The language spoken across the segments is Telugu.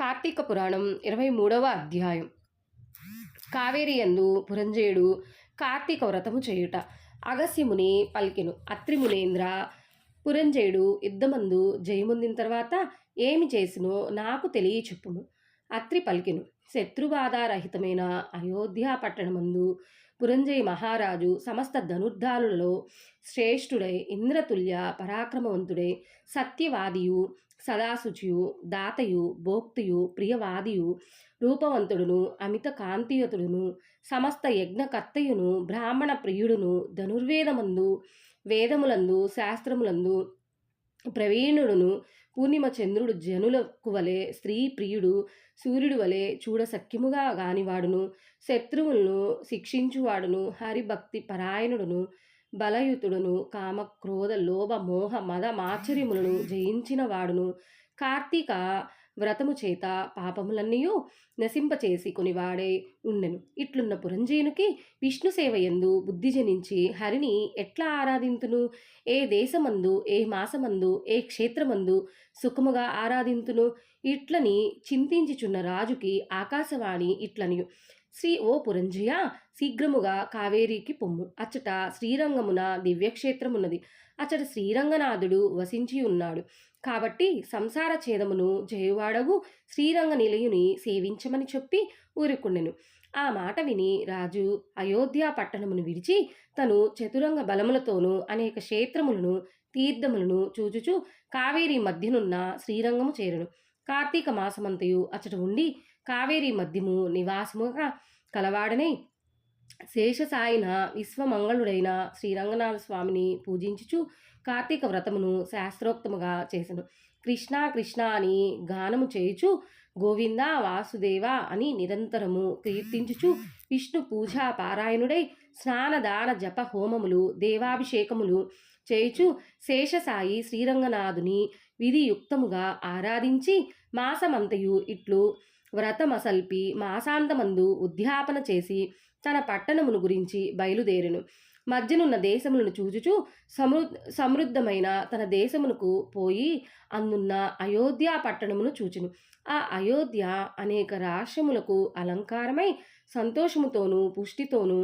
కార్తీక పురాణం ఇరవై మూడవ అధ్యాయం. కావేరి ఎందు పురంజయుడు కార్తీక వ్రతము చేయుట. అగస్యముని పలికెను. అత్రిమునేంద్ర పురంజేయుడు యుద్ధమందు జయముందిన తర్వాత ఏమి చేసినో నాకు తెలియచెప్పుము. అత్రి పలికెను. శత్రుబాధారహితమైన అయోధ్య పట్టణమందు పురంజయ మహారాజు సమస్త ధనుర్ధారులలో శ్రేష్ఠుడై ఇంద్రతుల్య పరాక్రమవంతుడై సత్యవాదియు సదాశుచియు దాతయు భోక్తియు ప్రియవాదియు రూపవంతుడును అమిత కాంతియుతుడును సమస్త యజ్ఞకర్తయును బ్రాహ్మణ ప్రియుడును ధనుర్వేదమందు వేదములందు శాస్త్రములందు ప్రవీణుడును పూర్ణిమ చంద్రుడు జనులకు వలె స్త్రీ ప్రియుడు సూర్యుడు వలె చూడ సఖ్యముగా గానివాడును శత్రువులను శిక్షించువాడును హరిభక్తి పరాయణుడును బలయుతుడును కామ క్రోధ లోభ మోహ మద మాచర్యములను జయించిన వాడును కార్తీక వ్రతము చేత పాపములన్నయూ నశింపచేసి కొనివాడే ఉండెను. ఇట్లున్న పురంజీనుకి విష్ణు సేవయందు బుద్ధి జనించి హరిని ఎట్లా ఆరాధింతును? ఏ దేశమందు ఏ మాసమందు ఏ క్షేత్రమందు సుఖముగా ఆరాధింతును? ఇట్లని చింతించుచున్న రాజుకి ఆకాశవాణి ఇట్లనియు శ్రీ ఓ పురంజయ శీఘ్రముగా కావేరికి పొమ్ము. అచ్చట శ్రీరంగమున దివ్యక్షేత్రమున్నది. అచ్చట శ్రీరంగనాథుడు వసించి ఉన్నాడు. కాబట్టి సంసార ఛేదమును జయవాడవు శ్రీరంగ నిలయుని సేవించమని చెప్పి ఊరుకుండెను. ఆ మాట విని రాజు అయోధ్య పట్టణమును విడిచి తను చతురంగ బలములతోనూ అనేక క్షేత్రములను తీర్థములను చూచుచు కావేరి మధ్యనున్న శ్రీరంగము చేరును. కార్తీక మాసమంతయు అచ్చట ఉండి కావేరి మధ్యము నివాసముగా కలవాడనై శేషసాయిన విశ్వమంగళుడైన శ్రీరంగనాథ స్వామిని పూజించుచు కార్తీక వ్రతమును శాస్త్రోక్తముగా చేసెను. కృష్ణ కృష్ణ అని గానము చేయుచు గోవింద వాసుదేవ అని నిరంతరము కీర్తించుచు విష్ణు పూజా పారాయణుడై స్నానదాన జప హోమములు దేవాభిషేకములు చేయుచు శేషసాయి శ్రీరంగనాథుని విధియుక్తముగా ఆరాధించి మాసమంతయు ఇట్లు వ్రతమసల్పి మాసాంతమందు ఉద్యాపన చేసి తన పట్టణమును గురించి బయలుదేరెను. మధ్యనున్న దేశములను చూచుచు సమృ సమృద్ధమైన తన దేశమునకు పోయి అందున్న అయోధ్య పట్టణమును చూచును. ఆ అయోధ్య అనేక రాష్ట్రములకు అలంకారమై సంతోషముతోనూ పుష్టితోనూ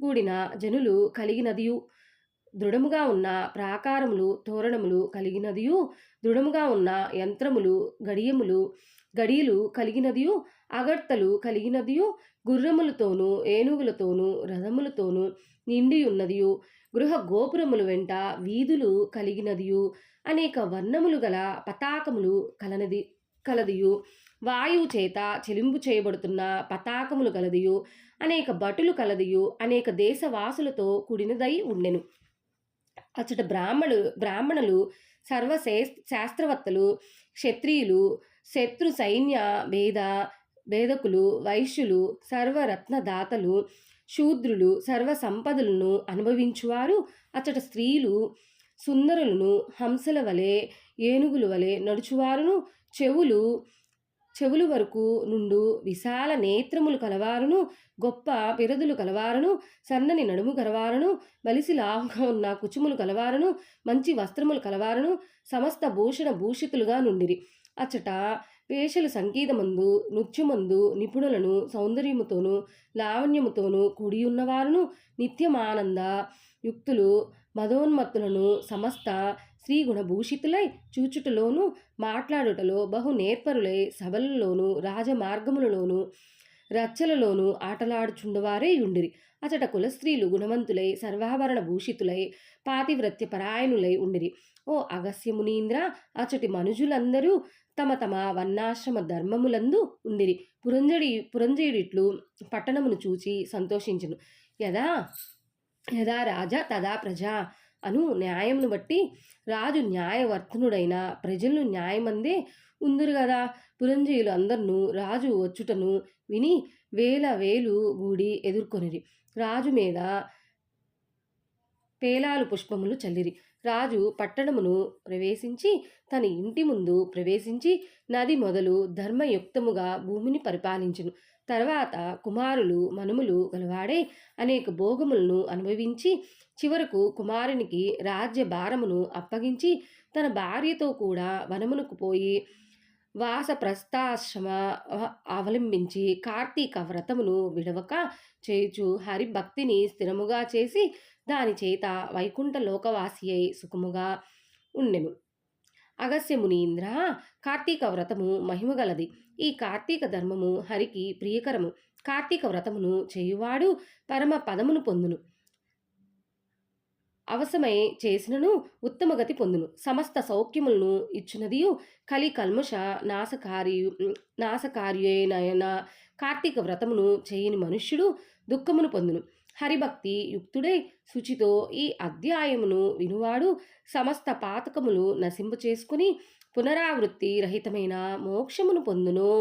కూడిన జనులు కలిగినదియు. దృఢముగా ఉన్న ప్రాకారములు తోరణములు కలిగినదియు దృఢముగా ఉన్న యంత్రములు గడియములు గడియలు కలిగినదియు అగర్తలు కలిగినదియు గుర్రములతోనూ ఏనుగులతోనూ రథములతోనూ నిండి ఉన్నదియు గృహ గోపురములు వెంట వీధులు కలిగినదియు అనేక వర్ణములు గల పతాకములు కలనది కలదియు వాయువు చేత చెలింపు చేయబడుతున్న పతాకములు కలదియు అనేక భటులు కలదియు అనేక దేశవాసులతో కూడినదై ఉండెను. అచ్చట బ్రాహ్మణు బ్రాహ్మణులు సర్వ శాస్త్రవత్తలు క్షత్రియులు శత్రు సైన్య భేద భేదకులు వైశ్యులు సర్వరత్నదాతలు శూద్రులు సర్వ సంపదలను అనుభవించువారు. అచ్చట స్త్రీలు సుందరులను హంసల వలె ఏనుగుల వలె నడుచువారును. చెవులు చెవులు వరకు నుండు విశాల నేత్రములు కలవారును గొప్ప పిరదులు కలవారును సన్నని నడుము కలవారును బలిసి లావుగా ఉన్న కుచుములు కలవారును మంచి వస్త్రములు కలవారును సమస్త భూషణ భూషితులుగా నుండిరి. అచ్చట వేషలు సంగీతమందు నృత్యమందు నిపుణులను సౌందర్యముతోనూ లావణ్యముతోనూ కూడి ఉన్నవారును నిత్యమానంద యుక్తులు మదోన్మత్తులను సమస్త శ్రీ గుణభూషితులై చూచుటలోను మాట్లాడుటలో బహు నేర్పరులై సభలలోను రాజమార్గములలోను రచ్చలలోను ఆటలాడుచుండవారే ఉండిరి అచట కుల స్త్రీలు గుణవంతులై సర్వాభరణ భూషితులై పాతివ్రత్య పరాయణులై ఉండిరి. ఓ అగస్య మునీంద్ర అచటి మనుజులందరూ తమ తమ వర్ణాశ్రమ ధర్మములందు ఉండిరి. పురంజడి పురంజయుడిట్లు పట్టణమును చూచి సంతోషించును. యదా యదా రాజా తదా ప్రజా అను న్యాయమును బట్టి రాజు న్యాయవర్తనుడైన ప్రజలను న్యాయమందే ఉందరు కదా పురంజీయులు అందరినూ రాజు వచ్చుటను విని వేల వేలు గూడి ఎదుర్కొనిరి. రాజు మీద పేలాలు పుష్పములు చల్లిరి. రాజు పట్టణమును ప్రవేశించి తన ఇంటి ముందు ప్రవేశించి నది మొదలు ధర్మయుక్తముగా భూమిని పరిపాలించును. తర్వాత కుమారులు మనుములు గలవాడే అనేక భోగములను అనుభవించి చివరకు కుమారునికి రాజ్య భారమును అప్పగించి తన భార్యతో కూడా వనమునకు పోయి వాసప్రస్థాశ్రమ ప్రస్థాశ్రమ అవలంబించి కార్తీక వ్రతమును విడవక చేయుచు హరి భక్తిని స్థిరముగా చేసి దాని చేత వైకుంఠ లోకవాసి అయి సుఖముగా ఉండెను. అగస్య మునీంద్ర కార్తీక వ్రతము మహిమగలది ఈ కార్తీక ధర్మము హరికి ప్రియకరము. కార్తీక వ్రతమును చేయువాడు పరమ పదమును పొందును. అవసమై చేసినను ఉత్తమగతి పొందును. సమస్త సౌఖ్యములను ఇచ్చినదియు కలి కల్మష నాశకారియు నాశకార్యేనయన కార్తీక వ్రతమును చేయని మనుష్యుడు దుఃఖమును పొందును. హరిభక్తి యుక్తుడై శుచితో ఈ అధ్యాయమును వినువాడు సమస్త పాతకములు నశింపు చేసుకుని పునరావృత్తి రహితమైన మోక్షమును పొందును.